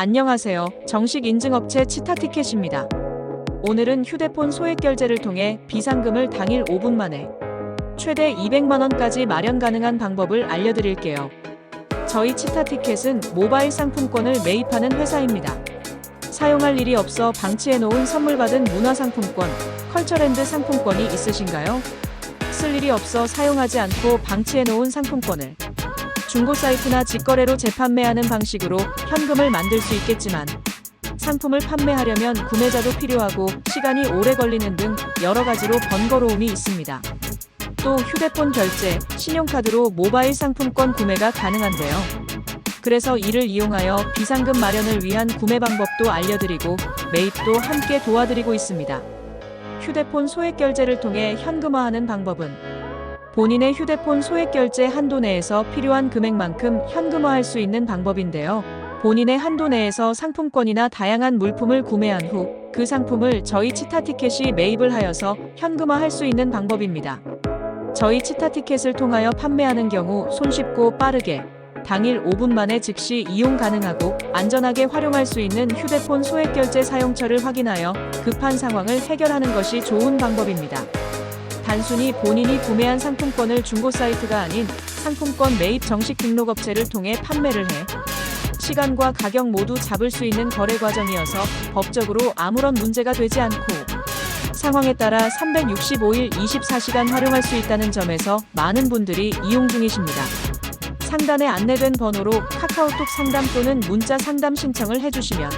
안녕하세요. 정식 인증업체 치타티켓입니다. 오늘은 휴대폰 소액 결제를 통해 비상금을 당일 5분 만에 최대 200만 원까지 마련 가능한 방법을 알려드릴게요. 저희 치타티켓은 모바일 상품권을 매입하는 회사입니다. 사용할 일이 없어 방치해 놓은 선물 받은 문화상품권, 컬처랜드 상품권이 있으신가요? 쓸 일이 없어 사용하지 않고 방치해 놓은 상품권을 중고 사이트나 직거래로 재판매하는 방식으로 현금을 만들 수 있겠지만 상품을 판매하려면 구매자도 필요하고 시간이 오래 걸리는 등 여러 가지로 번거로움이 있습니다. 또 휴대폰 결제, 신용카드로 모바일 상품권 구매가 가능한데요. 그래서 이를 이용하여 비상금 마련을 위한 구매 방법도 알려드리고 매입도 함께 도와드리고 있습니다. 휴대폰 소액 결제를 통해 현금화하는 방법은 본인의 휴대폰 소액 결제 한도 내에서 필요한 금액만큼 현금화할 수 있는 방법인데요. 본인의 한도 내에서 상품권이나 다양한 물품을 구매한 후 그 상품을 저희 치타 티켓이 매입을 하여서 현금화할 수 있는 방법입니다. 저희 치타 티켓을 통하여 판매하는 경우 손쉽고 빠르게 당일 5분 만에 즉시 이용 가능하고 안전하게 활용할 수 있는 휴대폰 소액 결제 사용처를 확인하여 급한 상황을 해결하는 것이 좋은 방법입니다. 단순히 본인이 구매한 상품권을 중고 사이트가 아닌 상품권 매입 정식 등록업체를 통해 판매를 해 시간과 가격 모두 잡을 수 있는 거래 과정이어서 법적으로 아무런 문제가 되지 않고 상황에 따라 365일 24시간 활용할 수 있다는 점에서 많은 분들이 이용 중이십니다. 상단에 안내된 번호로 카카오톡 상담 또는 문자 상담 신청을 해주시면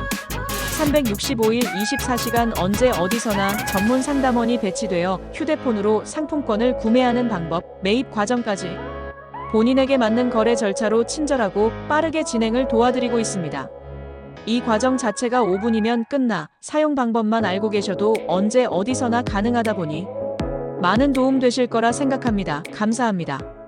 365일 24시간 언제 어디서나 전문 상담원이 배치되어 휴대폰으로 상품권을 구매하는 방법, 매입 과정까지 본인에게 맞는 거래 절차로 친절하고 빠르게 진행을 도와드리고 있습니다. 이 과정 자체가 5분이면 끝나 사용 방법만 알고 계셔도 언제 어디서나 가능하다 보니 많은 도움 되실 거라 생각합니다. 감사합니다.